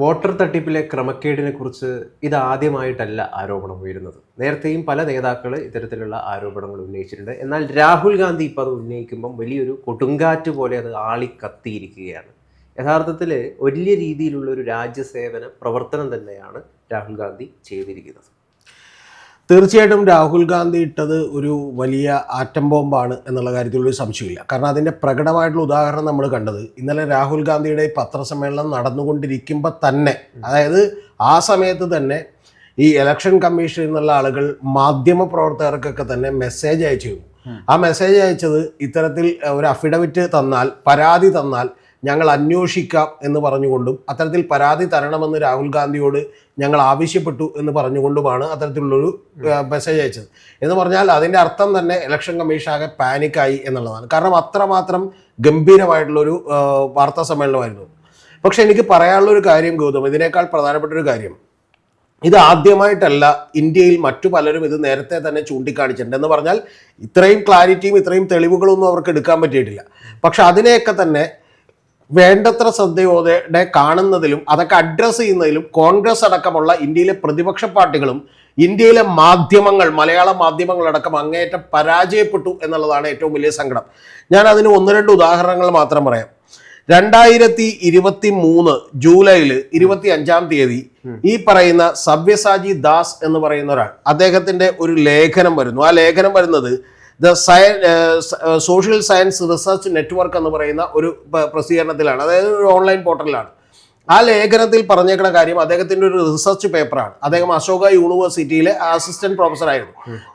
Voter തട്ടിപ്പിലെ ക്രമക്കേടിനെ കുറിച്ച് ഇതാദ്യമായിട്ടല്ല ആരോപണം ഉയരുന്നത്. നേരത്തെയും പല നേതാക്കൾ ഇത്തരത്തിലുള്ള ആരോപണങ്ങൾ ഉന്നയിച്ചിട്ടുണ്ട്. എന്നാൽ രാഹുൽ ഗാന്ധി ഇപ്പോൾ അത് ഉന്നയിക്കുമ്പം വലിയൊരു കൊടുങ്കാറ്റ് പോലെ അത് ആളിക്കത്തിയിരിക്കുകയാണ്. യഥാർത്ഥത്തിൽ വലിയ രീതിയിലുള്ള ഒരു രാജ്യസേവന പ്രവർത്തനം തന്നെയാണ് രാഹുൽ ഗാന്ധി ചെയ്തിരിക്കുന്നത്. തീർച്ചയായിട്ടും രാഹുൽ ഗാന്ധി ഇട്ടത് ഒരു വലിയ ആറ്റം ബോംബാണ് എന്നുള്ള കാര്യത്തിൽ ഒരു സംശയമില്ല. കാരണം അതിന്റെ പ്രകടമായിട്ടുള്ള ഉദാഹരണം നമ്മൾ കണ്ടത് ഇന്നലെ രാഹുൽ ഗാന്ധിയുടെ ഈ പത്രസമ്മേളനം നടന്നുകൊണ്ടിരിക്കുമ്പോൾ തന്നെ അതായത് ആ സമയത്ത് തന്നെ ഈ ഇലക്ഷൻ കമ്മീഷനിൽ നിന്നുള്ള ആളുകൾ മാധ്യമ പ്രവർത്തകർക്കൊക്കെ തന്നെ മെസ്സേജ് അയച്ചിരുന്നു. ആ മെസ്സേജ് അയച്ചത് ഇത്തരത്തിൽ ഒരു അഫിഡവിറ്റ് തന്നാൽ പരാതി തന്നാൽ ഞങ്ങൾ അന്വേഷിക്കാം എന്ന് പറഞ്ഞുകൊണ്ടും അത്തരത്തിൽ പരാതി തരണമെന്ന് രാഹുൽ ഗാന്ധിയോട് ഞങ്ങൾ ആവശ്യപ്പെട്ടു എന്ന് പറഞ്ഞുകൊണ്ടുമാണ് അത്തരത്തിലുള്ളൊരു മെസ്സേജ് അയച്ചത്. എന്ന് പറഞ്ഞാൽ അതിന്റെ അർത്ഥം തന്നെ ഇലക്ഷൻ കമ്മീഷൻ ആകെ പാനിക്കായി എന്നുള്ളതാണ്. കാരണം അത്രമാത്രം ഗംഭീരമായിട്ടുള്ളൊരു വാർത്താ സമ്മേളനമായിരുന്നു. പക്ഷെ എനിക്ക് പറയാനുള്ള ഒരു കാര്യം ഗൗതം ഇതിനേക്കാൾ പ്രധാനപ്പെട്ട ഒരു കാര്യം. ഇത് ആദ്യമായിട്ടല്ല ഇന്ത്യയിൽ മറ്റു പലരും ഇത് നേരത്തെ തന്നെ ചൂണ്ടിക്കാണിച്ചിട്ടുണ്ട്. എന്ന് പറഞ്ഞാൽ ഇത്രയും ക്ലാരിറ്റിയും ഇത്രയും തെളിവുകളൊന്നും അവർക്ക് എടുക്കാൻ പറ്റിയിട്ടില്ല. പക്ഷെ അതിനെയൊക്കെ തന്നെ വേണ്ടത്ര ശ്രദ്ധയോടെ കാണുന്നതിലും അതൊക്കെ അഡ്രസ്സ് ചെയ്യുന്നതിലും കോൺഗ്രസ് അടക്കമുള്ള ഇന്ത്യയിലെ പ്രതിപക്ഷ പാർട്ടികളും ഇന്ത്യയിലെ മാധ്യമങ്ങൾ മലയാള മാധ്യമങ്ങളടക്കം അങ്ങേയറ്റം പരാജയപ്പെട്ടു എന്നുള്ളതാണ് ഏറ്റവും വലിയ സങ്കടം. ഞാൻ അതിന് ഒന്ന് രണ്ട് ഉദാഹരണങ്ങൾ മാത്രം പറയാം. രണ്ടായിരത്തി ഇരുപത്തി മൂന്ന് ജൂലൈയിൽ ഇരുപത്തി അഞ്ചാം തീയതി ഈ പറയുന്ന സവ്യസാജി ദാസ് എന്ന് പറയുന്ന ഒരാൾ അദ്ദേഹത്തിന്റെ ഒരു ലേഖനം വരുന്നു. ആ ലേഖനം വരുന്നത് ദ സയൻ സോഷ്യൽ സയൻസ് റിസർച്ച് നെറ്റ്വർക്ക് എന്ന് പറയുന്ന ഒരു പ്രസിദ്ധീകരണത്തിലാണ്. അതായത് ഒരു ഓൺലൈൻ പോർട്ടലിലാണ്. ആ ലേഖനത്തിൽ പറഞ്ഞേക്കുന്ന കാര്യം അദ്ദേഹത്തിന്റെ ഒരു റിസർച്ച് പേപ്പറാണ് അദ്ദേഹം അശോക യൂണിവേഴ്സിറ്റിയിലെ അസിസ്റ്റന്റ് പ്രൊഫസർ ആയിരുന്നു.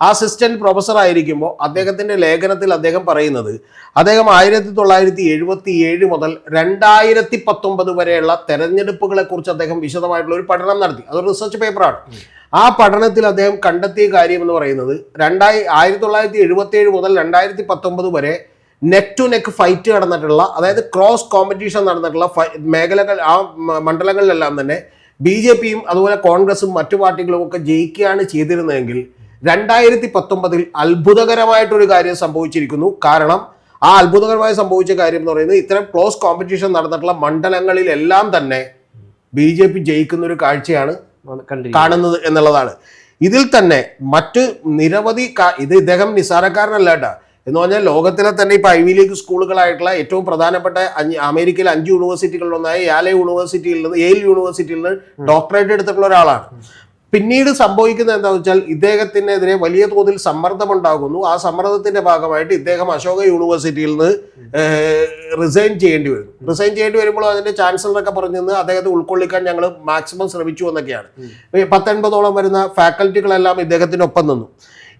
അസിസ്റ്റന്റ് പ്രൊഫസർ ആയിരിക്കുമ്പോൾ അദ്ദേഹത്തിന്റെ ലേഖനത്തിൽ അദ്ദേഹം പറയുന്നത് അദ്ദേഹം ആയിരത്തി തൊള്ളായിരത്തി എഴുപത്തി ഏഴ് മുതൽ രണ്ടായിരത്തി പത്തൊമ്പത് വരെയുള്ള തെരഞ്ഞെടുപ്പുകളെ കുറിച്ച് അദ്ദേഹം വിശദമായിട്ടുള്ള ഒരു പഠനം നടത്തി. അതൊരു റിസർച്ച് പേപ്പറാണ് ആ പഠനത്തിൽ അദ്ദേഹം കണ്ടെത്തിയ കാര്യം എന്ന് പറയുന്നത് രണ്ടായി ആയിരത്തി തൊള്ളായിരത്തി എഴുപത്തി ഏഴ് മുതൽ രണ്ടായിരത്തി പത്തൊമ്പത് വരെ നെക്ക് ടു നെക്ക് ഫൈറ്റ് നടന്നിട്ടുള്ള അതായത് ക്രോസ് കോമ്പറ്റീഷൻ നടന്നിട്ടുള്ള ഫൈ- മേഖലകൾ ആ മണ്ഡലങ്ങളിലെല്ലാം തന്നെ ബി ജെ പിയും അതുപോലെ കോൺഗ്രസും മറ്റു പാർട്ടികളും ഒക്കെ ജയിക്കുകയാണ് ചെയ്തിരുന്നതെങ്കിൽ രണ്ടായിരത്തി പത്തൊമ്പതിൽ അത്ഭുതകരമായിട്ടൊരു കാര്യം സംഭവിച്ചിരിക്കുന്നു. കാരണം ആ അത്ഭുതകരമായി സംഭവിച്ച കാര്യം എന്ന് പറയുന്നത് ഇത്തരം ക്ലോസ് കോമ്പറ്റീഷൻ നടന്നിട്ടുള്ള മണ്ഡലങ്ങളിലെല്ലാം തന്നെ ബി ജെ പി ജയിക്കുന്ന ഒരു കാഴ്ചയാണ് കാണുന്നത് എന്നുള്ളതാണ്. ഇതിൽ തന്നെ മറ്റ് നിരവധി ഇത് ഇദ്ദേഹം നിസ്സാരക്കാരനല്ല കേട്ടോ. എന്ന് പറഞ്ഞാൽ ലോകത്തിലെ തന്നെ ഇപ്പൊ വി ലീഗ് സ്കൂളുകളായിട്ടുള്ള ഏറ്റവും പ്രധാനപ്പെട്ട അഞ്ച് അമേരിക്കയിലെ അഞ്ച് യൂണിവേഴ്സിറ്റികളിലൊന്നായ യാലെ യൂണിവേഴ്സിറ്റിയിൽ നിന്ന് യേൽ യൂണിവേഴ്സിറ്റിയിൽ നിന്ന് ഡോക്ടറേറ്റ് എടുത്തിട്ടുള്ള ഒരാളാണ്. പിന്നീട് സംഭവിക്കുന്നത് എന്താണെന്ന് വെച്ചാൽ ഇദ്ദേഹത്തിനെതിരെ വലിയ തോതിൽ സമ്മർദ്ദമുണ്ടാകുന്നു. ആ സമ്മർദ്ദത്തിന്റെ ഭാഗമായിട്ട് ഇദ്ദേഹം അശോക യൂണിവേഴ്സിറ്റിയിൽ നിന്ന് റിസൈൻ ചെയ്യേണ്ടി വരും റിസൈൻ ചെയ്യേണ്ടി വരുമ്പോൾ അതിന്റെ ചാൻസലറൊക്കെ പറഞ്ഞു നിന്ന് അദ്ദേഹത്തെ ഉൾക്കൊള്ളിക്കാൻ ഞങ്ങൾ മാക്സിമം ശ്രമിച്ചു എന്നൊക്കെയാണ്. പത്തൊൻപതോളം വരുന്ന ഫാക്കൽറ്റികളെല്ലാം ഇദ്ദേഹത്തിനൊപ്പം നിന്നു.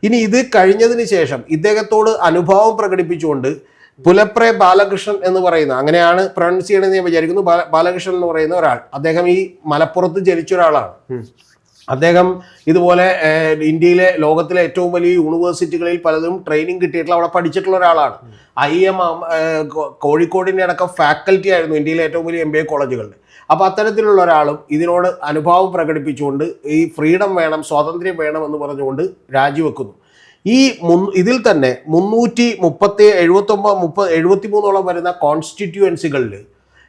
ഇനി ഇത് കഴിഞ്ഞതിന് ശേഷം ഇദ്ദേഹത്തോട് അനുഭാവം പ്രകടിപ്പിച്ചുകൊണ്ട് പുലപ്രെ ബാലകൃഷ്ണൻ എന്ന് പറയുന്ന അങ്ങനെയാണ് പ്രൊണൗൺസ് ചെയ്യണമെന്ന് ഞാൻ വിചാരിക്കുന്നു ബാലകൃഷ്ണൻ എന്ന് പറയുന്ന ഒരാൾ. അദ്ദേഹം ഈ മലപ്പുറത്ത് ജനിച്ച ഒരാളാണ്. അദ്ദേഹം ഇതുപോലെ ഇന്ത്യയിലെ ലോകത്തിലെ ഏറ്റവും വലിയ യൂണിവേഴ്സിറ്റികളിൽ പലതും ട്രെയിനിങ് കിട്ടിയിട്ടുള്ള അവിടെ പഠിച്ചിട്ടുള്ള ഒരാളാണ്. ഐ എം കോഴിക്കോടിന്റെ അടക്കം ഫാക്കൽറ്റി ആയിരുന്നു ഇന്ത്യയിലെ ഏറ്റവും വലിയ എം ബി എ കോളേജുകളിൽ അപ്പോൾ അത്തരത്തിലുള്ള ഒരാളും ഇതിനോട് അനുഭാവം പ്രകടിപ്പിച്ചുകൊണ്ട് ഈ ഫ്രീഡം വേണം സ്വാതന്ത്ര്യം വേണം എന്ന് പറഞ്ഞുകൊണ്ട് രാജിവെക്കുന്നു. ഈ ഇതിൽ തന്നെ മുന്നൂറ്റി മുപ്പത്തി എഴുപത്തൊമ്പത് മുപ്പത് എഴുപത്തി മൂന്നോളം വരുന്ന കോൺസ്റ്റിറ്റ്യുവൻസികളിൽ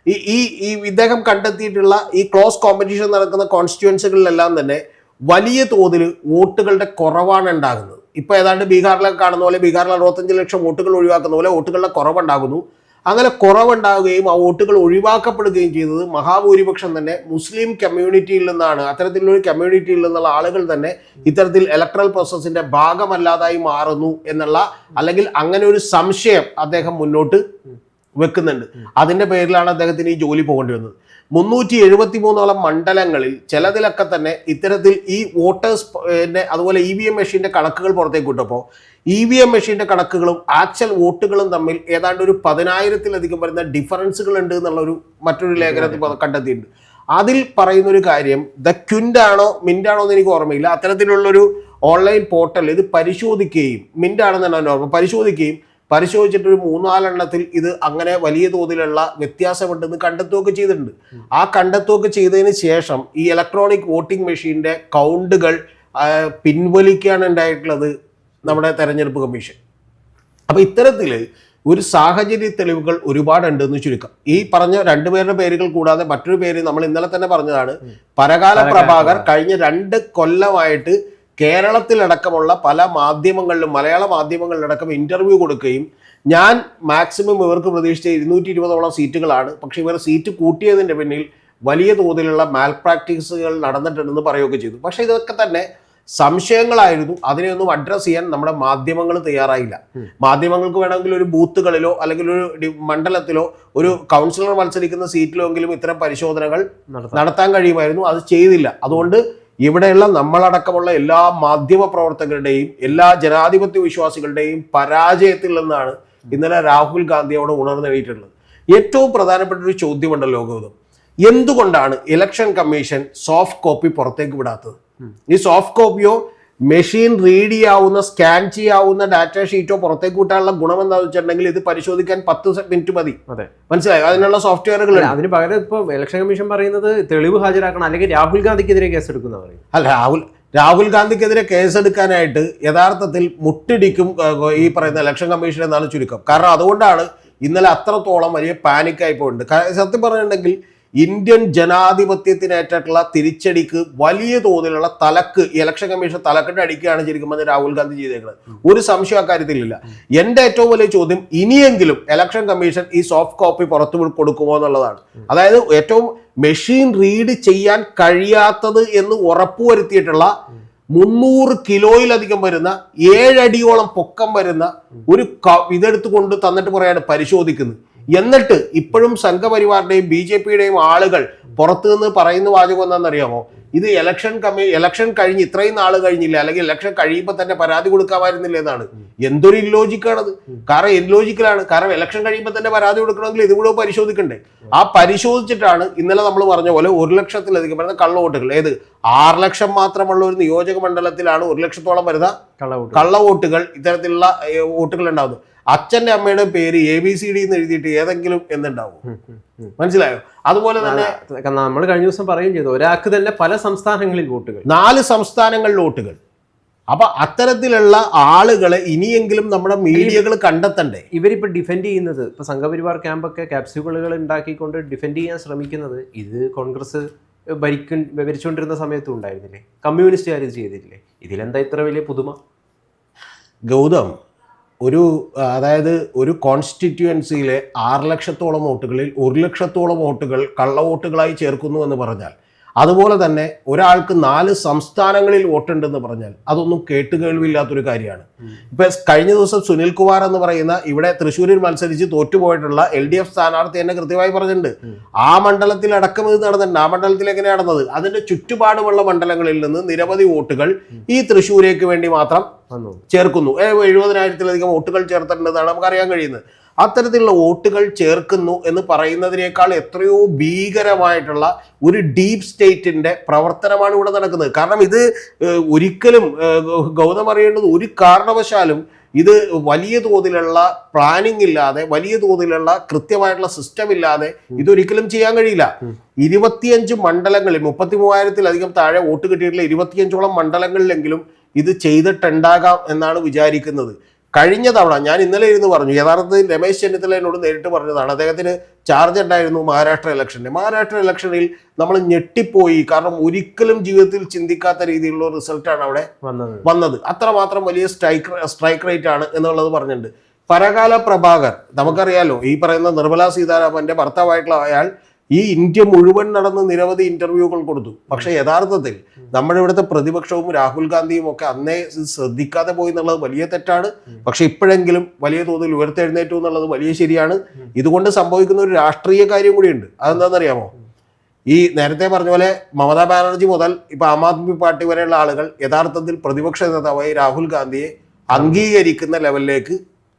ഈ ഈ ഈ ഇദ്ദേഹം കണ്ടെത്തിയിട്ടുള്ള ഈ ക്ലോസ് കോമ്പറ്റീഷൻ നടക്കുന്ന കോൺസ്റ്റിറ്റ്യുവൻസികളിലെല്ലാം തന്നെ വലിയ തോതിൽ വോട്ടുകളുടെ കുറവാണ് ഉണ്ടാകുന്നത്. ഇപ്പോൾ ഏതാണ്ട് ബീഹാറിലൊക്കെ കാണുന്ന പോലെ ബീഹാറിൽ അറുപത്തഞ്ച് ലക്ഷം വോട്ടുകൾ ഒഴിവാക്കുന്ന പോലെ വോട്ടുകളുടെ കുറവുണ്ടാകുന്നു. അങ്ങനെ കുറവുണ്ടാവുകയും ആ വോട്ടുകൾ ഒഴിവാക്കപ്പെടുകയും ചെയ്തത് മഹാഭൂരിപക്ഷം തന്നെ മുസ്ലിം കമ്മ്യൂണിറ്റിയിൽ നിന്നാണ്. അത്തരത്തിലുള്ള കമ്മ്യൂണിറ്റിയിൽ നിന്നുള്ള ആളുകൾ തന്നെ ഇത്തരത്തിൽ ഇലക്ട്രൽ പ്രോസസ്സിന്റെ ഭാഗമല്ലാതായി മാറുന്നു എന്നുള്ള അല്ലെങ്കിൽ അങ്ങനെ ഒരു സംശയം അദ്ദേഹം മുന്നോട്ട് വെക്കുന്നുണ്ട്. അതിന്റെ പേരിലാണ് അദ്ദേഹത്തിന് ഈ ജോലി പോകേണ്ടി വന്നത്. മുന്നൂറ്റി എഴുപത്തി മൂന്നോളം മണ്ഡലങ്ങളിൽ ചിലതിലൊക്കെ തന്നെ ഇത്തരത്തിൽ ഈ വോട്ടേഴ്സ് അതുപോലെ ഇ വി എം മെഷീന്റെ കണക്കുകൾ പുറത്തേക്ക് വിട്ടപ്പോൾ ഇ വി എം മെഷീന്റെ കണക്കുകളും ആക്ച്വൽ വോട്ടുകളും തമ്മിൽ ഏതാണ്ട് ഒരു പതിനായിരത്തിലധികം വരുന്ന ഡിഫറൻസുകൾ ഉണ്ട് എന്നുള്ള ഒരു മറ്റൊരു ലേഖനത്തിൽ കണ്ടെത്തിയിട്ടുണ്ട്. അതിൽ പറയുന്ന ഒരു കാര്യം ദ മിന്റ് ആണോ എന്ന് എനിക്ക് ഓർമ്മയില്ല. അത്തരത്തിലുള്ളൊരു ഓൺലൈൻ പോർട്ടൽ ഇത് പരിശോധിക്കുകയും എന്റെ ഓർമ്മ പരിശോധിക്കുകയും പരിശോധിച്ചിട്ട് ഒരു മൂന്നാലെണ്ണത്തിൽ ഇത് അങ്ങനെ വലിയ തോതിലുള്ള വ്യത്യാസമുണ്ടെന്ന് കണ്ടെത്തുകയൊക്കെ ചെയ്തിട്ടുണ്ട്. ആ കണ്ടെത്തുകയൊക്കെ ചെയ്തതിന് ശേഷം ഈ ഇലക്ട്രോണിക് വോട്ടിംഗ് മെഷീന്റെ കൗണ്ടുകൾ പിൻവലിക്കുകയാണ് ഉണ്ടായിട്ടുള്ളത് നമ്മുടെ തെരഞ്ഞെടുപ്പ് കമ്മീഷൻ. അപ്പോൾ ഇത്തരത്തിൽ ഒരു സാഹചര്യ തെളിവുകൾ ഒരുപാടുണ്ട് എന്ന് ചുരുക്കം. ഈ പറഞ്ഞ രണ്ടുപേരുടെ പേരുകൾ കൂടാതെ മറ്റൊരു പേര് നമ്മൾ ഇന്നലെ തന്നെ പറഞ്ഞതാണ്. പരകാല പ്രഭാകർ. കഴിഞ്ഞ രണ്ട് കൊല്ലമായിട്ട് കേരളത്തിലടക്കമുള്ള പല മാധ്യമങ്ങളിലും മലയാള മാധ്യമങ്ങളിലടക്കം ഇന്റർവ്യൂ കൊടുക്കുകയും ഞാൻ മാക്സിമം ഇവർക്ക് പ്രതീക്ഷിച്ച ഇരുന്നൂറ്റി ഇരുപതോളം സീറ്റുകളാണ്. പക്ഷേ ഇവർ സീറ്റ് കൂട്ടിയതിന്റെ പിന്നിൽ വലിയ തോതിലുള്ള മാൽ പ്രാക്ടീസുകൾ നടന്നിട്ടുണ്ടെന്ന് പറയുകയൊക്കെ ചെയ്തു. പക്ഷേ ഇതൊക്കെ തന്നെ സംശയങ്ങളായിരുന്നു. അതിനെയൊന്നും അഡ്രസ്സ് ചെയ്യാൻ നമ്മുടെ മാധ്യമങ്ങൾ തയ്യാറായില്ല. മാധ്യമങ്ങൾക്ക് വേണമെങ്കിൽ ഒരു ബൂത്തുകളിലോ അല്ലെങ്കിൽ ഒരു മണ്ഡലത്തിലോ ഒരു കൗൺസിലർ മത്സരിക്കുന്ന സീറ്റിലോ എങ്കിലും ഇത്തരം പരിശോധനകൾ നടത്താം നടത്താൻ കഴിയുമായിരുന്നു. അത് ചെയ്തില്ല. അതുകൊണ്ട് ഇവിടെയുള്ള നമ്മളടക്കമുള്ള എല്ലാ മാധ്യമ പ്രവർത്തകരുടെയും എല്ലാ ജനാധിപത്യ വിശ്വാസികളുടെയും പരാജയത്തിൽ നിന്നാണ് ഇന്നലെ രാഹുൽ ഗാന്ധി അവിടെ ഉണർന്നെഴുതിയിട്ടുള്ളത്. ഏറ്റവും പ്രധാനപ്പെട്ട ഒരു ചോദ്യമുണ്ട് ലോകവിധം. എന്തുകൊണ്ടാണ് ഇലക്ഷൻ കമ്മീഷൻ സോഫ്റ്റ് കോപ്പി പുറത്തേക്ക് വിടാത്തത്? ഈ സോഫ്റ്റ് കോപ്പിയോ മെഷീൻ റീഡ് ചെയ്യാവുന്ന സ്കാൻ ചെയ്യാവുന്ന ഡാറ്റ ഷീറ്റോ പുറത്തേക്ക് കൂട്ടാനുള്ള ഗുണം എന്താണെന്ന് വെച്ചിട്ടുണ്ടെങ്കിൽ ഇത് പരിശോധിക്കാൻ പത്ത് മിനിറ്റ് മതി. അതെ. മനസ്സിലായോ? അതിനുള്ള സോഫ്റ്റ്വെയറുകൾ അതിന് പകരം ഇപ്പൊ ഇലക്ഷൻ കമ്മീഷൻ പറയുന്നത് തെളിവ് ഹാജരാക്കണം അല്ലെങ്കിൽ രാഹുൽ ഗാന്ധിക്കെതിരെ കേസെടുക്കുന്ന പറയും. അല്ല രാഹുൽ രാഹുൽ ഗാന്ധിക്കെതിരെ കേസെടുക്കാനായിട്ട് യഥാർത്ഥത്തിൽ മുട്ടിടിക്കും ഈ പറയുന്ന ഇലക്ഷൻ കമ്മീഷൻ എന്നാണ് ചുരുക്കം. കാരണം അതുകൊണ്ടാണ് ഇന്നലെ അത്രത്തോളം വലിയ പാനിക്കായി പോയിട്ടുണ്ട്. സത്യം പറഞ്ഞിട്ടുണ്ടെങ്കിൽ ഇന്ത്യൻ ജനാധിപത്യത്തിനേറ്റിട്ടുള്ള തിരിച്ചടിക്ക് വലിയ തോതിലുള്ള തലക്ക് ഇലക്ഷൻ കമ്മീഷൻ തലക്കെട്ട് അടിക്കുകയാണ് ശരിക്കും പറഞ്ഞാൽ രാഹുൽ ഗാന്ധി ചെയ്തേക്കുന്നത് ഒരു സംശയം അക്കാര്യത്തിലില്ല. എന്റെ ഏറ്റവും വലിയ ചോദ്യം ഇനിയെങ്കിലും ഇലക്ഷൻ കമ്മീഷൻ ഈ സോഫ്റ്റ് കോപ്പി പുറത്തു കൊടുക്കുമോ എന്നുള്ളതാണ്. അതായത് ഏറ്റവും മെഷീൻ റീഡ് ചെയ്യാൻ കഴിയാത്തത് എന്ന് ഉറപ്പുവരുത്തിയിട്ടുള്ള മുന്നൂറ് കിലോയിലധികം വരുന്ന ഏഴടിയോളം പൊക്കം വരുന്ന ഒരു ഇതെടുത്ത് കൊണ്ട് തന്നിട്ട് പറയാണ് പരിശോധിക്കുന്നത്. എന്നിട്ട് ഇപ്പോഴും സംഘപരിവാറിന്റെയും ബി ജെ പിയുടെയും ആളുകൾ പുറത്തു നിന്ന് പറയുന്ന വാചകം എന്താണെന്നറിയാമോ? ഇത് ഇലക്ഷൻ കമ്മി ഇലക്ഷൻ കഴിഞ്ഞ് ഇത്രയും നാൾ കഴിഞ്ഞില്ല? അല്ലെങ്കിൽ ഇലക്ഷൻ കഴിയുമ്പോൾ തന്നെ പരാതി കൊടുക്കാമായിരുന്നില്ല എന്നാണ്. എന്തൊരു ഇല്ലോജിക്കാണത് കാരണം ഇല്ലോജിക്കലാണ് കാരണം ഇലക്ഷൻ കഴിയുമ്പോൾ തന്നെ പരാതി കൊടുക്കണമെങ്കിൽ ഇത് കൂടെ പരിശോധിക്കണ്ടേ. ആ പരിശോധിച്ചിട്ടാണ് ഇന്നലെ നമ്മൾ പറഞ്ഞ പോലെ ഒരു ലക്ഷത്തിലധികം വരുന്ന കള്ളവോട്ടുകൾ. ഏത്? ആറ് ലക്ഷം മാത്രമുള്ള ഒരു നിയോജക മണ്ഡലത്തിലാണ് ഒരു ലക്ഷത്തോളം വരുന്ന കള്ള വോട്ടുകൾ ഇത്തരത്തിലുള്ള വോട്ടുകൾ ഉണ്ടാവുന്നത്. അച്ഛന്റെ അമ്മയുടെ പേര് എ ബി സി ഡി എന്ന് എഴുതിയിട്ട് ഏതെങ്കിലും എന്നുണ്ടാവും. മനസ്സിലായോ? അതുപോലെ തന്നെ നമ്മൾ കഴിഞ്ഞ ദിവസം പറയുകയും ചെയ്തു. ഒരാൾക്ക് തന്നെ പല സംസ്ഥാനങ്ങളിൽ വോട്ടുകൾ. നാല് സംസ്ഥാനങ്ങളിൽ വോട്ടുകൾ. അപ്പൊ അത്തരത്തിലുള്ള ആളുകളെ ഇനിയെങ്കിലും നമ്മുടെ മീഡിയകൾ കണ്ടെത്തണ്ടേ? ഇവരിപ്പോൾ ഡിഫെൻഡ് ചെയ്യുന്നത് ഇപ്പൊ സംഘപരിവാർ ക്യാമ്പൊക്കെ ക്യാപ്സ്യൂളുകൾ ഉണ്ടാക്കിക്കൊണ്ട് ഡിഫെൻഡ് ചെയ്യാൻ ശ്രമിക്കുന്നത് ഇത് കോൺഗ്രസ് ഭരിക്ക ഭരിച്ചുകൊണ്ടിരുന്ന സമയത്തും ഉണ്ടായിരുന്നില്ലേ? കമ്മ്യൂണിസ്റ്റുകാർ ഇത് ചെയ്തിട്ടില്ലേ? ഇതിലെന്താ ഇത്ര വലിയ പുതുമ? ഗൗതം ഒരു അതായത് ഒരു കോൺസ്റ്റിറ്റ്യുവൻസിയിലെ ആറ് ലക്ഷത്തോളം വോട്ടുകളിൽ ഒരു ലക്ഷത്തോളം വോട്ടുകൾ കള്ള വോട്ടുകളായി ചേർക്കുന്നു എന്ന് പറഞ്ഞാൽ അതുപോലെ തന്നെ ഒരാൾക്ക് നാല് സംസ്ഥാനങ്ങളിൽ വോട്ടുണ്ടെന്ന് പറഞ്ഞാൽ അതൊന്നും കേട്ടുകേൾവില്ലാത്തൊരു കാര്യമാണ്. ഇപ്പൊ കഴിഞ്ഞ ദിവസം സുനിൽ കുമാർ എന്ന് പറയുന്ന ഇവിടെ തൃശ്ശൂരിൽ മത്സരിച്ച് തോറ്റുപോയിട്ടുള്ള എൽ ഡി എഫ് സ്ഥാനാർത്ഥി എന്നെ കൃത്യമായി പറഞ്ഞിട്ടുണ്ട്. ആ മണ്ഡലത്തിൽ അടക്കം ഇത് നടന്നിട്ടുണ്ട്. ആ മണ്ഡലത്തിൽ എങ്ങനെയാണ് നടന്നത്? അതിന്റെ ചുറ്റുപാടുമുള്ള മണ്ഡലങ്ങളിൽ നിന്ന് നിരവധി വോട്ടുകൾ ഈ തൃശ്ശൂരേക്ക് വേണ്ടി മാത്രം ചേർക്കുന്നു. എഴുപതിനായിരത്തിലധികം വോട്ടുകൾ ചേർത്തിട്ടുണ്ടെന്നാണ് നമുക്ക് അറിയാൻ കഴിയുന്നത്. അത്തരത്തിലുള്ള വോട്ടുകൾ ചേർക്കുന്നു എന്ന് പറയുന്നതിനേക്കാൾ എത്രയോ ഭീകരമായിട്ടുള്ള ഒരു ഡീപ് സ്റ്റേറ്റിന്റെ പ്രവർത്തനമാണ് ഇവിടെ നടക്കുന്നത്. കാരണം ഇത് ഒരിക്കലും ഗൗതം അറിയേണ്ടത് ഒരു കാരണവശാലും ഇത് വലിയ തോതിലുള്ള പ്ലാനിംഗ് ഇല്ലാതെ വലിയ തോതിലുള്ള കൃത്യമായിട്ടുള്ള സിസ്റ്റം ഇല്ലാതെ ഇതൊരിക്കലും ചെയ്യാൻ കഴിയില്ല. ഇരുപത്തിയഞ്ച് മണ്ഡലങ്ങളിൽ മുപ്പത്തി മൂവായിരത്തിലധികം താഴെ വോട്ട് കിട്ടിയിട്ടുള്ള ഇരുപത്തിയഞ്ചോളം മണ്ഡലങ്ങളിലെങ്കിലും ഇത് ചെയ്തിട്ടുണ്ടാകാം എന്നാണ് വിചാരിക്കുന്നത്. കഴിഞ്ഞ തവണ ഞാൻ ഇന്നലെ ഇരുന്ന് പറഞ്ഞു യഥാർത്ഥത്തിൽ രമേശ് ചെന്നിത്തല എന്നോട് നേരിട്ട് പറഞ്ഞതാണ്. അദ്ദേഹത്തിന് ചാർജ് ഉണ്ടായിരുന്നു മഹാരാഷ്ട്ര ഇലക്ഷനിൽ മഹാരാഷ്ട്ര ഇലക്ഷനിൽ നമ്മൾ ഞെട്ടിപ്പോയി. കാരണം ഒരിക്കലും ജീവിതത്തിൽ ചിന്തിക്കാത്ത രീതിയിലുള്ള റിസൾട്ടാണ് അവിടെ വന്നത്. വന്നത്. അത്രമാത്രം വലിയ സ്ട്രൈക്ക് സ്ട്രൈക്ക് റേറ്റ് ആണ് എന്നുള്ളത് പറഞ്ഞിട്ടുണ്ട്. പരകാല പ്രഭാകർ നമുക്കറിയാലോ ഈ പറയുന്ന നിർമ്മലാ സീതാരാമന്റെ ഭർത്താവായിട്ടുള്ള അയാൾ ഈ ഇന്ത്യ മുഴുവൻ നടന്ന് നിരവധി ഇന്റർവ്യൂകൾ കൊടുത്തു. പക്ഷെ യഥാർത്ഥത്തിൽ നമ്മുടെ ഇവിടുത്തെ പ്രതിപക്ഷവും രാഹുൽ ഗാന്ധിയും ഒക്കെ അന്നേ ശ്രദ്ധിക്കാതെ പോയി എന്നുള്ളത് വലിയ തെറ്റാണ്. പക്ഷെ ഇപ്പോഴെങ്കിലും വലിയ തോതിൽ ഉയർത്തെഴുന്നേറ്റു എന്നുള്ളത് വലിയ ശരിയാണ്. ഇതുകൊണ്ട് സംഭവിക്കുന്ന ഒരു രാഷ്ട്രീയ കാര്യം കൂടിയുണ്ട്. അതെന്താണെന്നറിയാമോ? ഈ നേരത്തെ പറഞ്ഞ പോലെ മമതാ ബാനർജി മുതൽ ഇപ്പൊ ആം ആദ്മി പാർട്ടി വരെയുള്ള ആളുകൾ യഥാർത്ഥത്തിൽ പ്രതിപക്ഷ നേതാവായി രാഹുൽ ഗാന്ധിയെ അംഗീകരിക്കുന്ന ലെവലിലേക്ക്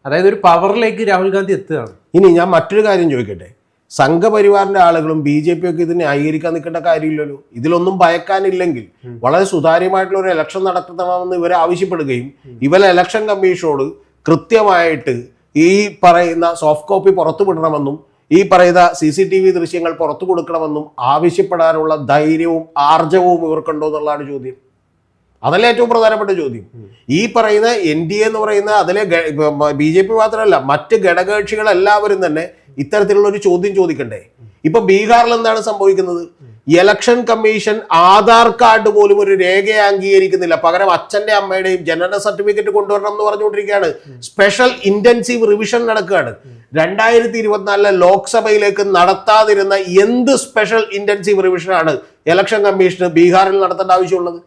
അതായത് ഒരു പവറിലേക്ക് രാഹുൽ ഗാന്ധി എത്തുകയാണ്. ഇനി ഞാൻ മറ്റൊരു കാര്യം ചോദിക്കട്ടെ? സംഘപരിവാറിന്റെ ആളുകളും ബി ജെ പി ഒക്കെ ഇതിനെ അംഗീകരിക്കാൻ നിൽക്കേണ്ട കാര്യമില്ലല്ലോ. ഇതിലൊന്നും ഭയക്കാനില്ലെങ്കിൽ വളരെ സുതാര്യമായിട്ടുള്ള ഒരു ഇലക്ഷൻ നടത്തണമെന്ന് ഇവരെ ആവശ്യപ്പെടുകയും ഇവരെ ഇലക്ഷൻ കമ്മീഷനോട് കൃത്യമായിട്ട് ഈ പറയുന്ന സോഫ്റ്റ് കോപ്പി പുറത്തു വിടണമെന്നും ഈ പറയുന്ന സി സി ടി വി ദൃശ്യങ്ങൾ പുറത്തു കൊടുക്കണമെന്നും ആവശ്യപ്പെടാനുള്ള ധൈര്യവും ആർജവവും ഇവർക്കുണ്ടോ എന്നുള്ളതാണ് ചോദ്യം. അതല്ല ഏറ്റവും പ്രധാനപ്പെട്ട ചോദ്യം. ഈ പറയുന്ന എൻ ഡി എന്ന് പറയുന്ന അതിലെ ബി ജെ പി മാത്രമല്ല മറ്റ് ഘടകകക്ഷികളെല്ലാവരും തന്നെ ഇത്തരത്തിലുള്ള ഒരു ചോദ്യം ചോദിക്കണ്ടേ? ഇപ്പൊ ബീഹാറിൽ എന്താണ് സംഭവിക്കുന്നത്? ഇലക്ഷൻ കമ്മീഷൻ ആധാർ കാർഡ് പോലും ഒരു രേഖയെ അംഗീകരിക്കുന്നില്ല. പകരം അച്ഛന്റെ അമ്മയുടെയും ജനന സർട്ടിഫിക്കറ്റ് കൊണ്ടുവരണം എന്ന് പറഞ്ഞുകൊണ്ടിരിക്കുകയാണ്. സ്പെഷ്യൽ ഇന്റൻസീവ് റിവിഷൻ നടക്കുകയാണ്. രണ്ടായിരത്തി ഇരുപത്തിനാലിലെ ലോക്സഭയിലേക്ക് നടത്താതിരുന്ന എന്ത് സ്പെഷ്യൽ ഇന്റൻസീവ് റിവിഷനാണ് ഇലക്ഷൻ കമ്മീഷൻ ബീഹാറിൽ നടത്തേണ്ട ആവശ്യമുള്ളത്?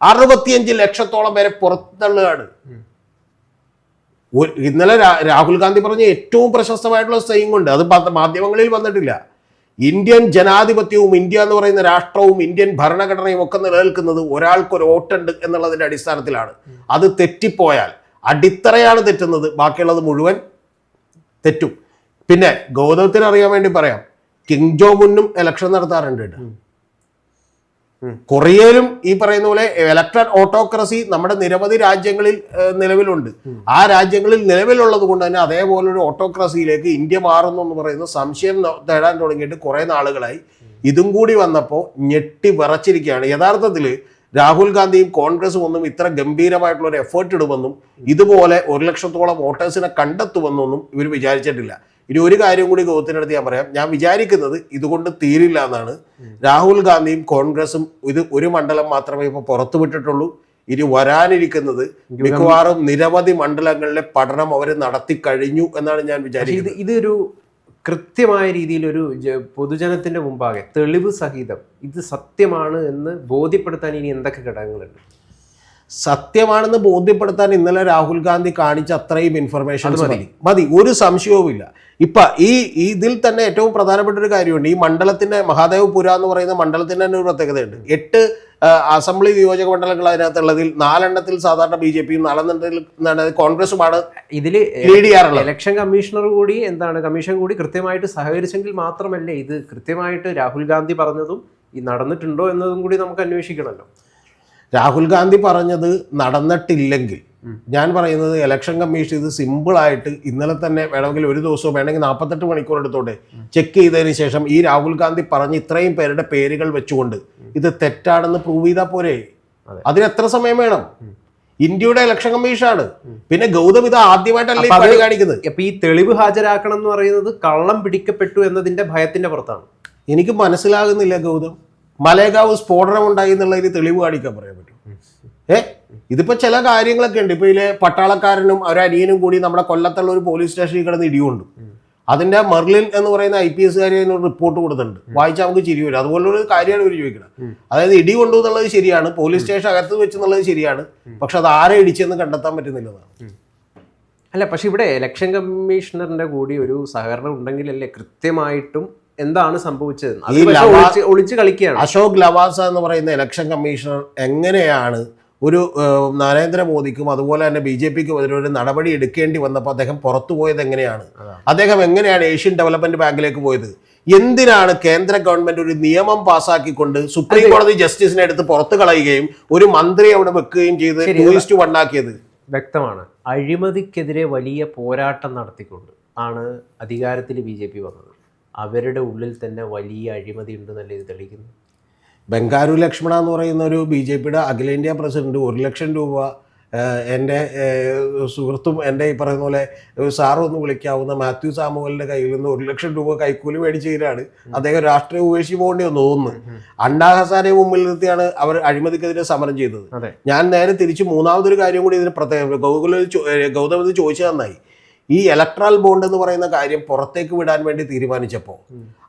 അറുപത്തിയഞ്ച് ലക്ഷത്തോളം പേരെ പുറത്തള്ളുകയാണ് ഇന്നലെ രാഹുൽ ഗാന്ധി പറഞ്ഞ ഏറ്റവും പ്രശസ്തമായിട്ടുള്ള സെയിങ് ഉണ്ട്. അത് മാധ്യമങ്ങളിൽ വന്നിട്ടില്ല. ഇന്ത്യൻ ജനാധിപത്യവും ഇന്ത്യ എന്ന് പറയുന്ന രാഷ്ട്രവും ഇന്ത്യൻ ഭരണഘടനയും ഒക്കെ നിലനിൽക്കുന്നത് ഒരാൾക്കൊരു വോട്ടുണ്ട് എന്നുള്ളതിന്റെ അടിസ്ഥാനത്തിലാണ്. അത് തെറ്റിപ്പോയാൽ അടിത്തറയാണ് തെറ്റുന്നത്. ബാക്കിയുള്ളത് മുഴുവൻ തെറ്റും. പിന്നെ ഗൗതമത്തിന് അറിയാൻ വേണ്ടി പറയാം. കിങ് ജോ മുന്നും ഇലക്ഷൻ നടത്താറുണ്ട് കേട്ടോ. കൊറിയയിലും ഈ പറയുന്ന പോലെ ഇലക്ട്രൽ ഓട്ടോക്രസി നമ്മുടെ നിരവധി രാജ്യങ്ങളിൽ നിലവിലുണ്ട്. ആ രാജ്യങ്ങളിൽ നിലവിലുള്ളത് കൊണ്ട് തന്നെ അതേപോലെ ഒരു ഓട്ടോക്രസിയിലേക്ക് ഇന്ത്യ മാറുന്നു എന്ന് പറയുന്ന സംശയം തേടാൻ തുടങ്ങിയിട്ട് കുറെ നാളുകളായി. ഇതും കൂടി വന്നപ്പോൾ ഞെട്ടി വിറച്ചിരിക്കുകയാണ്. യഥാർത്ഥത്തിൽ രാഹുൽ ഗാന്ധിയും കോൺഗ്രസും ഒന്നും ഇത്ര ഗംഭീരമായിട്ടുള്ള ഒരു എഫേർട്ട് ഇടുമെന്നും ഇതുപോലെ ഒരു ലക്ഷത്തോളം വോട്ടേഴ്സിനെ കണ്ടെത്തുമെന്നൊന്നും ഇവർ വിചാരിച്ചിട്ടില്ല. ഇനി ഒരു കാര്യം കൂടി ഗൗതത്തിനടുത്ത് ഞാൻ പറയാം. ഞാൻ വിചാരിക്കുന്നത് ഇതുകൊണ്ട് തീരില്ല എന്നാണ്. രാഹുൽ ഗാന്ധിയും കോൺഗ്രസും ഇത് ഒരു മണ്ഡലം മാത്രമേ ഇപ്പൊ പുറത്തുവിട്ടിട്ടുള്ളൂ ഇനി വരാനിരിക്കുന്നത് മിക്കവാറും നിരവധി മണ്ഡലങ്ങളിലെ പഠനം അവർ നടത്തി കഴിഞ്ഞു എന്നാണ് ഞാൻ വിചാരിക്കുന്നത്. ഇതൊരു കൃത്യമായ രീതിയിൽ ഒരു പൊതുജനത്തിന്റെ മുമ്പാകെ തെളിവ് സഹിതം ഇത് സത്യമാണ് എന്ന് ബോധ്യപ്പെടുത്താൻ ഇനി എന്തൊക്കെ ഘടകങ്ങളുണ്ട്? സത്യമാണെന്ന് ബോധ്യപ്പെടുത്താൻ ഇന്നലെ രാഹുൽ ഗാന്ധി കാണിച്ച അത്രയും ഇൻഫർമേഷൻ മതി. മതി. ഒരു സംശയവുമില്ല. ഇപ്പൊ ഈ ഇതിൽ തന്നെ ഏറ്റവും പ്രധാനപ്പെട്ട ഒരു കാര്യമുണ്ട്. ഈ മണ്ഡലത്തിന്റെ മഹാദേവപുര എന്ന് പറയുന്ന മണ്ഡലത്തിന്റെ തന്നെ ഒരു പ്രത്യേകതയുണ്ട്. എട്ട് അസംബ്ലി നിയോജക മണ്ഡലങ്ങൾ അതിനകത്തുള്ളതിൽ നാലെണ്ണത്തിൽ സാധാരണ ബി ജെ പിയും നാലെണ്ണത്തിൽ കോൺഗ്രസുമാണ് ഇതിൽ ലീഡ് ചെയ്യാറുള്ളത് ഇലക്ഷൻ കമ്മീഷണർ കൂടി എന്താണ് കമ്മീഷൻ കൂടി കൃത്യമായിട്ട് സഹകരിച്ചെങ്കിൽ മാത്രമല്ലേ ഇത് കൃത്യമായിട്ട് രാഹുൽ ഗാന്ധി പറഞ്ഞതും ഈ നടന്നിട്ടുണ്ടോ എന്നതും കൂടി നമുക്ക് അന്വേഷിക്കണമല്ലോ. രാഹുൽ ഗാന്ധി പറഞ്ഞത് നടന്നിട്ടില്ലെങ്കിൽ. ഞാൻ പറയുന്നത് ഇലക്ഷൻ കമ്മീഷൻ ഇത് സിമ്പിളായിട്ട് ഇന്നലെ തന്നെ വേണമെങ്കിൽ ഒരു ദിവസവും വേണമെങ്കിൽ നാൽപ്പത്തെട്ട് മണിക്കൂർ എടുത്തോട്ടെ. ചെക്ക് ചെയ്തതിന് ശേഷം ഈ രാഹുൽ ഗാന്ധി പറഞ്ഞ ഇത്രയും പേരുടെ പേരുകൾ വെച്ചുകൊണ്ട് ഇത് തെറ്റാണെന്ന് പ്രൂവ് ചെയ്താൽ പോരെ. അതിന് എത്ര സമയം വേണം? ഇന്ത്യയുടെ ഇലക്ഷൻ കമ്മീഷനാണ് പിന്നെ ഗൗതം ഇത് ആദ്യമായിട്ടല്ലേ പണി കാണിക്കുന്നത്? അപ്പൊ ഈ തെളിവ് ഹാജരാക്കണം എന്ന് പറയുന്നത് കള്ളം പിടിക്കപ്പെട്ടു എന്നതിന്റെ ഭയത്തിന്റെ പുറത്താണ്. എനിക്ക് മനസ്സിലാകുന്നില്ല ഗൗതം. മലേഗാവ് സ്ഫോടനം ഉണ്ടായി എന്നുള്ളതിന് തെളിവ് കാണിക്കാൻ പറയാൻ പറ്റും. ഏ? ഇതിപ്പോ ചില കാര്യങ്ങളൊക്കെ ഉണ്ട്. ഇപ്പൊ ഇതിലെ പട്ടാളക്കാരനും ഒരു അനിയനും കൂടി നമ്മുടെ കൊല്ലത്തുള്ള ഒരു പോലീസ് സ്റ്റേഷനിൽ കിടന്ന് ഇടിയുണ്ട്. അതിന്റെ മെർലിൻ എന്ന് പറയുന്ന ഐ പി എസ്കാരി റിപ്പോർട്ട് കൊടുത്തിട്ടുണ്ട്. വായിച്ചാൽ നമുക്ക് ചിരി വരും. അതുപോലെ ഒരു കാര്യമാണ് ഇവർ ചോദിക്കുന്നത് അതായത് ഇടി കൊണ്ടു എന്നുള്ളത് ശരിയാണ്. പോലീസ് സ്റ്റേഷൻ അകത്ത് വെച്ചെന്നുള്ളത് ശരിയാണ്. പക്ഷെ അത് ആരെ ഇടിച്ചെന്ന് കണ്ടെത്താൻ പറ്റുന്നില്ലെന്നാണ് അല്ല പക്ഷെ ഇവിടെ ഇലക്ഷൻ കമ്മീഷണറിന്റെ കൂടി ഒരു സഹകരണം ഉണ്ടെങ്കിലല്ലേ കൃത്യമായിട്ടും എന്താണ് സംഭവിച്ചത് ഒളിച്ചു കളിക്കുകയാണ്. അശോക് ലവാസ എന്ന് പറയുന്ന ഇലക്ഷൻ കമ്മീഷണർ എങ്ങനെയാണ് ഒരു നരേന്ദ്രമോദിക്കും അതുപോലെ തന്നെ ബി ജെ പിക്കും ഒരു നടപടി എടുക്കേണ്ടി വന്നപ്പോൾ അദ്ദേഹം പുറത്തു പോയത് എങ്ങനെയാണ്? അദ്ദേഹം എങ്ങനെയാണ് ഏഷ്യൻ ഡെവലപ്മെന്റ് ബാങ്കിലേക്ക് പോയത്? എന്തിനാണ് കേന്ദ്ര ഗവൺമെന്റ് ഒരു നിയമം പാസാക്കിക്കൊണ്ട് സുപ്രീം കോടതി ജസ്റ്റിസിനെ എടുത്ത് പുറത്തു കളയുകയും ഒരു മന്ത്രി അവിടെ വെക്കുകയും ചെയ്ത് ടൂറിസ്റ്റ് വണ്ണാക്കിയത് വ്യക്തമാണ്. അഴിമതിക്കെതിരെ വലിയ പോരാട്ടം നടത്തിക്കൊണ്ട് ആണ് അധികാരത്തിൽ ബി ജെ പി വന്നത്. അവരുടെ ഉള്ളിൽ തന്നെ വലിയ അഴിമതി ഉണ്ടെന്നല്ലേ ഇത് തെളിയിക്കുന്നു ബംഗാരു ലക്ഷ്മണ എന്ന് പറയുന്ന ഒരു ബി ജെ പിയുടെ അഖിലേന്ത്യാ പ്രസിഡന്റ് ഒരു ലക്ഷം രൂപ എന്റെ സുഹൃത്തും എന്റെ ഈ പറയുന്ന പോലെ ഒരു സാറ് ഒന്ന് വിളിക്കാവുന്ന മാത്യു സാമുവലിന്റെ കയ്യിൽ നിന്ന് ഒരു ലക്ഷം രൂപ കൈക്കൂലി മേടിച്ചതിനാണ് അദ്ദേഹം രാഷ്ട്രീയ ഉപേക്ഷി പോകേണ്ടി വന്നു തോന്നുന്നു. അണ്ണാ ഹസാനെ മുമ്പിൽ നിർത്തിയാണ് അവർ അഴിമതിക്കെതിരെ സമരം ചെയ്തത്. ഞാൻ നേരെ തിരിച്ച് മൂന്നാമതൊരു കാര്യം കൂടി ഇതിന് പ്രത്യേകം ഗൗകുല ഗൗതം ഇത് ചോദിച്ചത് നന്നായി. ഈ ഇലക്ട്രൽ ബോണ്ട് എന്ന് പറയുന്ന കാര്യം പുറത്തേക്ക് വിടാൻ വേണ്ടി തീരുമാനിച്ചപ്പോൾ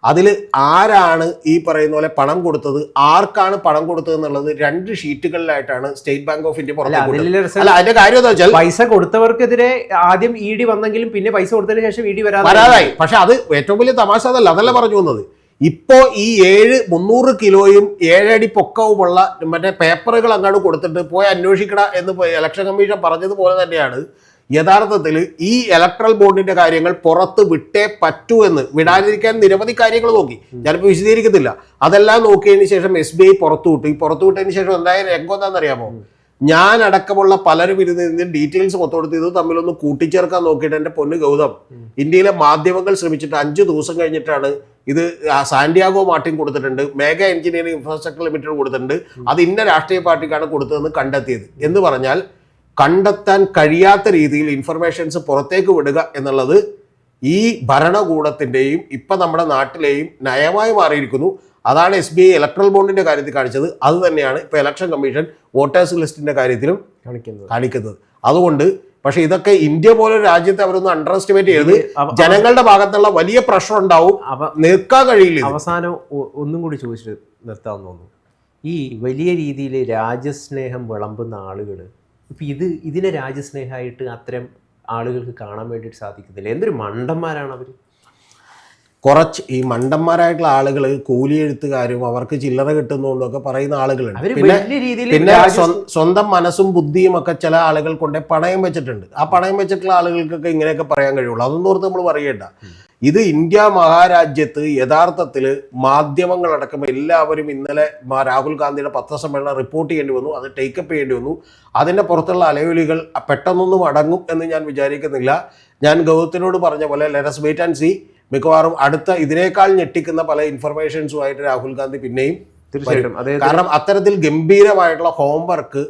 അതിൽ ആരാണ് ഈ പറയുന്ന പോലെ പണം കൊടുത്തത്? ആർക്കാണ് പണം കൊടുത്തത് എന്നുള്ളത് രണ്ട് ഷീറ്റുകളിലായിട്ടാണ് സ്റ്റേറ്റ് ബാങ്ക് ഓഫ് ഇന്ത്യ അല്ല പുറത്തേക്ക് അതിന്റെ കാര്യം എന്താ വെച്ചാൽ പൈസ കൊടുത്തവർക്കെതിരെ ആദ്യം ഇ ഡി വന്നെങ്കിലും പിന്നെ പൈസ കൊടുത്തതിന് ശേഷം ഇ ഡി വരാതെ വരാതായി. പക്ഷെ അത് ഏറ്റവും വലിയ തമാശ അതല്ല. അതല്ല പറഞ്ഞു വന്നത്. ഇപ്പോ ഈ ഏഴ് മുന്നൂറ് കിലോയും ഏഴടി പൊക്കവുമുള്ള മറ്റേ പേപ്പറുകൾ അങ്ങോട്ട് കൊടുത്തിട്ട് പോയി അന്വേഷിക്കട എന്ന് ഇലക്ഷൻ കമ്മീഷൻ പറഞ്ഞതുപോലെ തന്നെയാണ് യഥാർത്ഥത്തിൽ ഈ ഇലക്ട്രൽ ബോണ്ടിന്റെ കാര്യങ്ങൾ പുറത്ത് വിട്ടേ പറ്റൂ എന്ന് വിടാതിരിക്കാൻ നിരവധി കാര്യങ്ങൾ നോക്കി. ഞാനിപ്പോൾ വിശദീകരിക്കത്തില്ല അതെല്ലാം നോക്കിയതിന് ശേഷം എസ് ബി ഐ പുറത്തു വിട്ടു. ഈ പുറത്തു വിട്ടതിന് ശേഷം എന്തായ രംഗം എന്താണെന്നറിയാമോ? ഞാൻ അടക്കമുള്ള പലരും ഇരുന്ന് ഡീറ്റെയിൽസ് മൊത്തം കൊടുത്ത് ഇത് തമ്മിലൊന്ന് കൂട്ടിച്ചേർക്കാൻ നോക്കിയിട്ട് എന്റെ പൊന്ന് ഗൗതം ഇന്ത്യയിലെ മാധ്യമങ്ങൾ ശ്രമിച്ചിട്ട് അഞ്ച് ദിവസം കഴിഞ്ഞിട്ടാണ് ഇത് സാന്റിയാഗോ മാർട്ടിൻ കൊടുത്തിട്ടുണ്ട് മേഘ എഞ്ചിനീയറിംഗ് ഇൻഫ്രാസ്ട്രക്ചർ ലിമിറ്റഡ് കൊടുത്തിട്ടുണ്ട്. അത് ഇന്ന രാഷ്ട്രീയ പാർട്ടിക്കാണ് കൊടുത്തതെന്ന് കണ്ടെത്തിയത്. എന്ന് പറഞ്ഞാൽ കണ്ടെത്താൻ കഴിയാത്ത രീതിയിൽ ഇൻഫർമേഷൻസ് പുറത്തേക്ക് വിടുക എന്നുള്ളത് ഈ ഭരണകൂടത്തിന്റെയും ഇപ്പം നമ്മുടെ നാട്ടിലെയും നയമായി മാറിയിരിക്കുന്നു. അതാണ് എസ് ബി ഐ ഇലക്ട്രൽ ബോണ്ടിന്റെ കാര്യത്തിൽ കാണിച്ചത്. അത് തന്നെയാണ് ഇപ്പോൾ ഇലക്ഷൻ കമ്മീഷൻ വോട്ടേഴ്സ് ലിസ്റ്റിന്റെ കാര്യത്തിലും കാണിക്കുന്നത്. കാണിക്കുന്നത്. അതുകൊണ്ട് പക്ഷെ ഇതൊക്കെ ഇന്ത്യ പോലൊരു രാജ്യത്തെ അവരൊന്നും അണ്ടർ എസ്റ്റിമേറ്റ് ചെയ്ത് ജനങ്ങളുടെ ഭാഗത്തുള്ള വലിയ പ്രഷർ ഉണ്ടാവും. അവ നിൽക്കാൻ കഴിയില്ല അവസാനം ഒന്നും കൂടി ചോദിച്ചിട്ട് നിർത്താമെന്ന് തോന്നുന്നു. ഈ വലിയ രീതിയിൽ രാജ്യസ്നേഹം വിളമ്പുന്ന ആളുകൾ ഇപ്പം ഇത് ഇതിനെ രാജ്യസ്നേഹമായിട്ട് അത്തരം ആളുകൾക്ക് കാണാൻ വേണ്ടിയിട്ട് സാധിക്കുന്നില്ല. എന്തൊരു മണ്ടന്മാരാണ് അവർ കുറച്ച് ഈ മണ്ടന്മാരായിട്ടുള്ള ആളുകൾ കൂലി എഴുത്തുകാരും അവർക്ക് ചില്ലറ കിട്ടുന്നതുകൊണ്ടൊക്കെ പറയുന്ന ആളുകളുണ്ട്. പിന്നെ പിന്നെ സ്വന്തം മനസ്സും ബുദ്ധിയും ഒക്കെ ചില ആളുകൾ കൊണ്ടേ പണയം വെച്ചിട്ടുണ്ട്. ആ പണയം വെച്ചിട്ടുള്ള ആളുകൾക്കൊക്കെ ഇങ്ങനെയൊക്കെ പറയാൻ കഴിയുള്ളൂ. അതൊന്നും ഓർത്ത് നമ്മൾ പറയണ്ട ഇത് ഇന്ത്യ മഹാരാജ്യത്ത് യഥാർത്ഥത്തിൽ മാധ്യമങ്ങളടക്കം എല്ലാവരും ഇന്നലെ രാഹുൽ ഗാന്ധിയുടെ പത്രസമ്മേളനം റിപ്പോർട്ട് ചെയ്യേണ്ടി വന്നു അത് ടേക്കപ്പ് ചെയ്യേണ്ടി വന്നു. അതിന്റെ പുറത്തുള്ള അലയൊലികൾ പെട്ടെന്നൊന്നും അടങ്ങും എന്ന് ഞാൻ വിചാരിക്കുന്നില്ല. ഞാൻ ഗൗതത്തിനോട് പറഞ്ഞ പോലെ ലെറ്റസ് വെയിറ്റ് ആൻഡ് സി മിക്കവാറും അടുത്ത ഇതിനേക്കാൾ ഞെട്ടിക്കുന്ന പല ഇൻഫർമേഷൻസുമായിട്ട് രാഹുൽ ഗാന്ധി പിന്നെയും തീർച്ചയായിട്ടും. കാരണം അത്തരത്തിൽ ഗംഭീരമായിട്ടുള്ള ഹോംവർക്ക്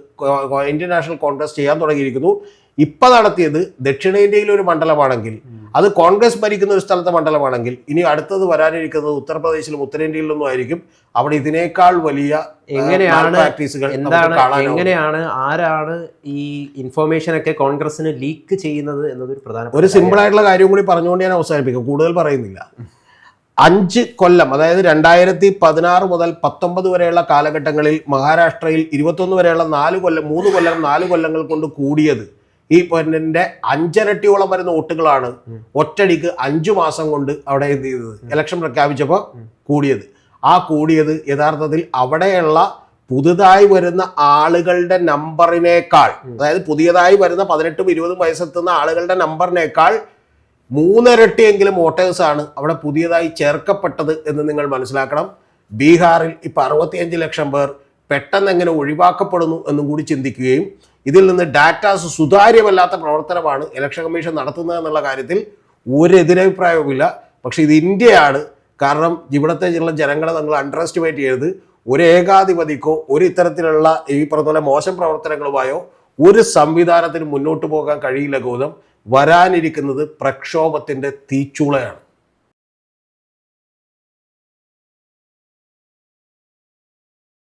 ഇന്ത്യൻ നാഷണൽ കോൺഗ്രസ് ചെയ്യാൻ തുടങ്ങിയിരിക്കുന്നു. ഇപ്പൊ നടത്തിയത് ദക്ഷിണേന്ത്യയിലെ ഒരു മണ്ഡലമാണെങ്കിൽ അത് കോൺഗ്രസ് ഭരിക്കുന്ന ഒരു സ്ഥലത്തെ മണ്ഡലമാണെങ്കിൽ ഇനി അടുത്തത് വരാനിരിക്കുന്നത് ഉത്തർപ്രദേശിലും ഉത്തരേന്ത്യയിലൊന്നും ആയിരിക്കും. അവിടെ ഇതിനേക്കാൾ വലിയ എങ്ങനെയാണ് പ്രാക്ടീസുകൾ എന്താണ് എങ്ങനെയാണ് ആരാണ് ഈ ഇൻഫോർമേഷൻ ഒക്കെ കോൺഗ്രസിന് ലീക്ക് ചെയ്യുന്നത് എന്നതൊരു പ്രധാന ഒരു സിമ്പിൾ ആയിട്ടുള്ള കാര്യം കൂടി പറഞ്ഞുകൊണ്ട് ഞാൻ അവസാനിപ്പിക്കും. കൂടുതൽ പറയുന്നില്ല. അഞ്ച് കൊല്ലം അതായത് രണ്ടായിരത്തി പതിനാറ് മുതൽ പത്തൊമ്പത് വരെയുള്ള കാലഘട്ടങ്ങളിൽ മഹാരാഷ്ട്രയിൽ ഇരുപത്തൊന്ന് വരെയുള്ള നാല് കൊല്ലം മൂന്ന് കൊല്ലം നാല് കൊല്ലങ്ങൾ കൊണ്ട് കൂടിയത് ഈ പെണ്ണിന്റെ അഞ്ചരട്ടിയോളം വരുന്ന വോട്ടുകളാണ് ഒറ്റടിക്ക് അഞ്ചു മാസം കൊണ്ട് അവിടെ എന്ത് ചെയ്തത്? ഇലക്ഷൻ പ്രഖ്യാപിച്ചപ്പോൾ കൂടിയത്. ആ കൂടിയത് യഥാർത്ഥത്തിൽ അവിടെയുള്ള പുതുതായി വരുന്ന ആളുകളുടെ നമ്പറിനേക്കാൾ അതായത് പുതിയതായി വരുന്ന പതിനെട്ടും ഇരുപതും വയസ്സെത്തുന്ന ആളുകളുടെ നമ്പറിനേക്കാൾ മൂന്നിരട്ടിയെങ്കിലും വോട്ടേഴ്സാണ് അവിടെ പുതിയതായി ചേർക്കപ്പെട്ടത് എന്ന് നിങ്ങൾ മനസ്സിലാക്കണം. ബീഹാറിൽ ഇപ്പം അറുപത്തിയഞ്ച് ലക്ഷം പേർ പെട്ടെന്ന് എങ്ങനെ ഒഴിവാക്കപ്പെടുന്നു എന്നും കൂടി ചിന്തിക്കുകയും ഇതിൽ നിന്ന് ഡാറ്റാസ് സുതാര്യമല്ലാത്ത പ്രവർത്തനമാണ് ഇലക്ഷൻ കമ്മീഷൻ നടത്തുന്നത് എന്നുള്ള കാര്യത്തിൽ ഒരു എതിരഭിപ്രായവുമില്ല പക്ഷേ ഇത് ഇന്ത്യയാണ്. കാരണം ഇവിടുത്തെ ചില ജനങ്ങളെ നിങ്ങൾ അണ്ടർ എസ്റ്റിമേറ്റ് ചെയ്യരുത്. ഒരു ഏകാധിപതിക്കോ ഒരു ഇത്തരത്തിലുള്ള ഈ പറഞ്ഞ മോശം പ്രവർത്തനങ്ങളുമായോ ഒരു സംവിധാനത്തിന് മുന്നോട്ട് പോകാൻ കഴിയില്ല ഗൗതം. വരാനിരിക്കുന്നത് പ്രക്ഷോഭത്തിന്റെ തീച്ചൂളയാണ്.